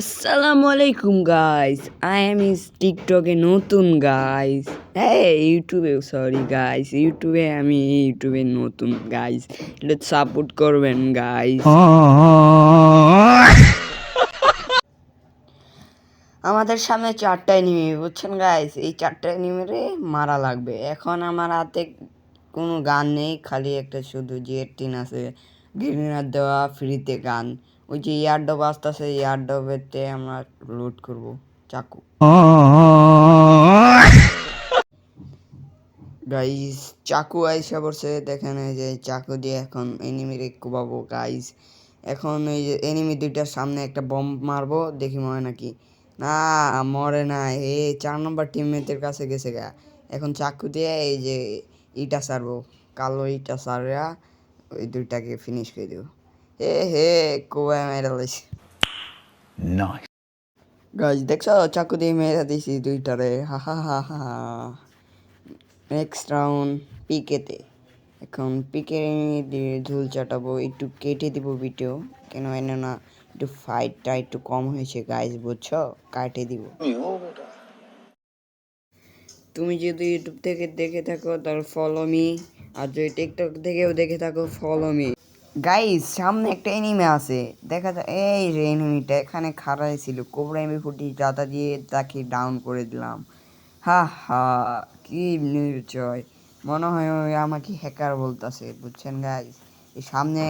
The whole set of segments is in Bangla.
আসসালামু আলাইকুম গাইস আই এম ইস টিকটকে নতুন গাইস হ্যাঁ ইউটিউবে সরি গাইস ইউটিউবে আমি ইউটিউবে নতুন গাইস এটা সাপোর্ট করবেন গাইস আমাদের সামনে চারটা এনিমি বুঝছেন গাইস এই চারটা এনিমিরে মারা লাগবে। এখন আমার হাতে কোনো গান নেই, খালি একটা শুধু জেট টিন আছে। গ্রেনেড দেওয়া ফ্রিতে গান। ওই যে ইয়ার ডব আসতেছে ইয়ার ডবেতে আমরা লুট করব, চাকু। গাইস চাকু আইসা পড়ছে, দেখেন এই যে চাকু দিয়ে এখন এনিমি এনিমিরে কোবাবো গাইস এখন এই যে এনিমি দুইটার সামনে একটা বম্ব মারবো, দেখি মরে নাকি। না, মরে না, এ চার নম্বর টিমমেটের কাছে গেছে গা। এখন চাকু দিয়ে এই যে ইটা সারবো, কালো ইটা সারা, ওই দুইটাকে ফিনিশ করে দেবো। এ হে কোয়া মেরে লাইছে Nice. গাছ দেখছ চাকু দিয়ে মেরে দিছি দুইটারে হা হা হা হা নেক্সট রাউন্ড পিকেতে এখন পিকে দিয়ে ঝুল চাটাবো একটু কেটে দিব ভিডিও কেন এনে না একটু ফাইটটা একটু কম হয়েছে গাইজ বুঝছ কাটে দিব তুমি যদি ইউটিউব থেকে দেখে থাকো তাহলে ফলো মি আর যদি টিকটক থেকেও দেখে থাকো ফলো মি গাইস সামনে একটা এনিমে আছে। দেখা যায়, এই যে এনিমিটা এখানে খাড়াই ছিল। কোবরা এমবি ফুটি দাদা দিয়ে তাকে ডাউন করে দিলাম। হা হা কি নির্চয় মনে হয় ওই আমাকে হ্যাকার বলতেছে, বুঝছেন গাইস এই সামনে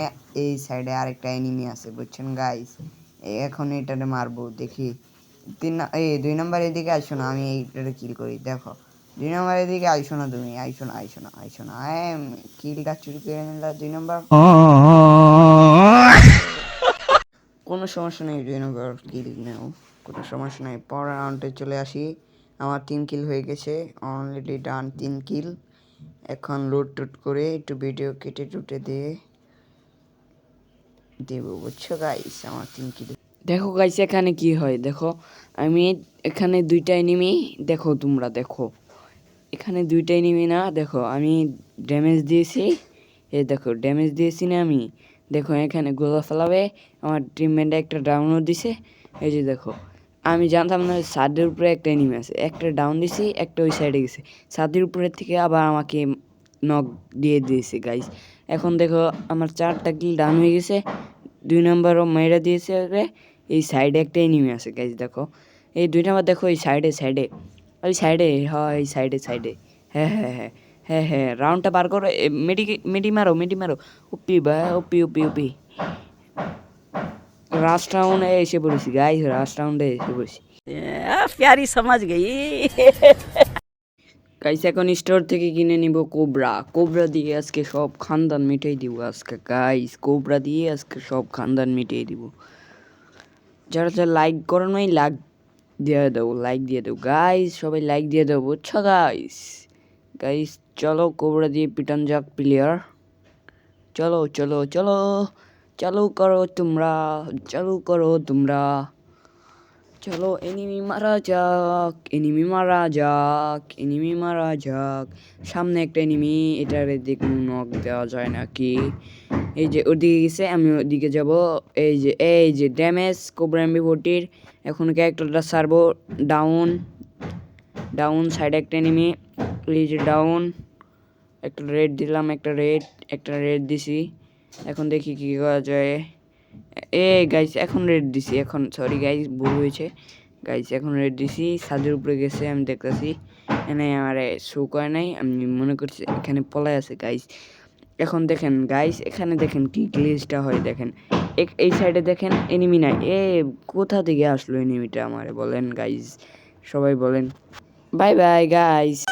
এই সাইডে আরেকটা এনিমি আছে, বুঝছেন গাইস এখন এটারে মারবো, দেখি। তিন এই দুই নম্বর এদিকে আসো না, আমি এইটারে কিল করি, দেখো। দুই নম্বর এদিকে আইসো না তুমি আইসো না আইসো না আইসো না কিলটা চুরি করে নিলা দুই নম্বর কোনো সমস্যা নেই দুই নম্বর কিল নেও কোনো সমস্যা নেই। পরের রাউন্ডে চলে আসি। আমার তিন কিল হয়ে গেছে অলরেডি ডান তিন কিল। এখন লুট টুট করে একটু ভিডিও কেটে টুটে দিয়ে দেবো বুঝছ গাইস আমার তিন কিল। দেখো গাইস এখানে কি হয় দেখো আমি এখানে দুইটা এনিমি দেখো তোমরা দেখো। এখানে দুইটা এনিমি না, দেখো আমি ড্যামেজ দিয়েছি, এই দেখো ড্যামেজ দিয়েছি না আমি, দেখো এখানে গোলা ফেলাবে, আমার টিমমেট একটা ডাউনও দিছে, এই যে দেখো, আমি জানতাম না সাদের উপরে একটা এনিমি আছে, একটা ডাউন দিছি, একটা ওই সাইডে গেছে সাদের উপরের থেকে আবার আমাকে নক দিয়ে দিয়েছে গাইস এখন দেখো আমার চারটা কিল ডাউন হয়ে গেছে, দুই নম্বরও মেয়েরা দিয়েছে, এই সাইডে একটা এনিমি আছে গাইস দেখো, এই দুই নম্বর দেখো এই সাইডে সাইডে ওই সাইডে হয় সাইডে সাইডে হ্যাঁ হ্যাঁ হ্যাঁ হ্যাঁ হ্যাঁ রাউন্ডটা বার করো মেডি মেডি মারো মেডি মারো। উপি বা উপি উপি উপি। লাস্ট রাউন্ডে এসে পড়েছি গাই লাস্ট রাউন্ডে এসে পড়েছি। প্যারি সমাজ গেই। গাইস এখন স্টোর থেকে কিনে নিব কোবরা। কোবরা দিয়ে আজকে সব খানদান মিটিয়ে দিব আজকে গাইস কোবরা দিয়ে আজকে সব খানদান মিটিয়ে দিব। যারা যারা লাইক করো নাই লাগ দিয়ে দেবো লাইক দিয়ে দেবো। গাইস সবাই লাইক দিয়ে দেবো, বুঝছ গাইস গাইস চলো কোবরা দিয়ে পিটান যাক প্লেয়ার চলো চলো চলো। চালু করো তোমরা, চালু করো তোমরা। চলো এনিমি মারা যাক এনিমি মারা যাক এনিমি মারা যাক সামনে একটা এনিমি এটারে দেখুন নক দেওয়া যায় নাকি এই যে ওদিকে গেছে, আমি ওদিকে যাব। এই যে এই যে, ড্যামেজ, কোবরা এমবি ফোর্টির এখন ক্যারেক্টারটা সারবো, ডাউন। ডাউন সাইডে একটা এনিমি। এই যে ডাউন, একটা রেড দিলাম, একটা রেড একটা রেড দিছি। এখন দেখি কি করা যায়। এ গাইস এখন রেড দিছি, এখন সরি গাইস ভুল হয়েছে। গাইস এখন রেড দিছি, ছাদের উপরে গেছে, আমি দেখতেছি এখানে আমার শো করে নাই, আমি মনে করছি এখানে পলায় আছে গাইস এখন দেখেন গাইস এখানে দেখেন কি গ্লিচটা হয়, দেখেন। এক- এই সাইডে দেখেন এনিমি নাই। এ, কোথা থেকে আসলো এনিমিটা আমারে বলেন গাইস সবাই বলেন। Bye bye guys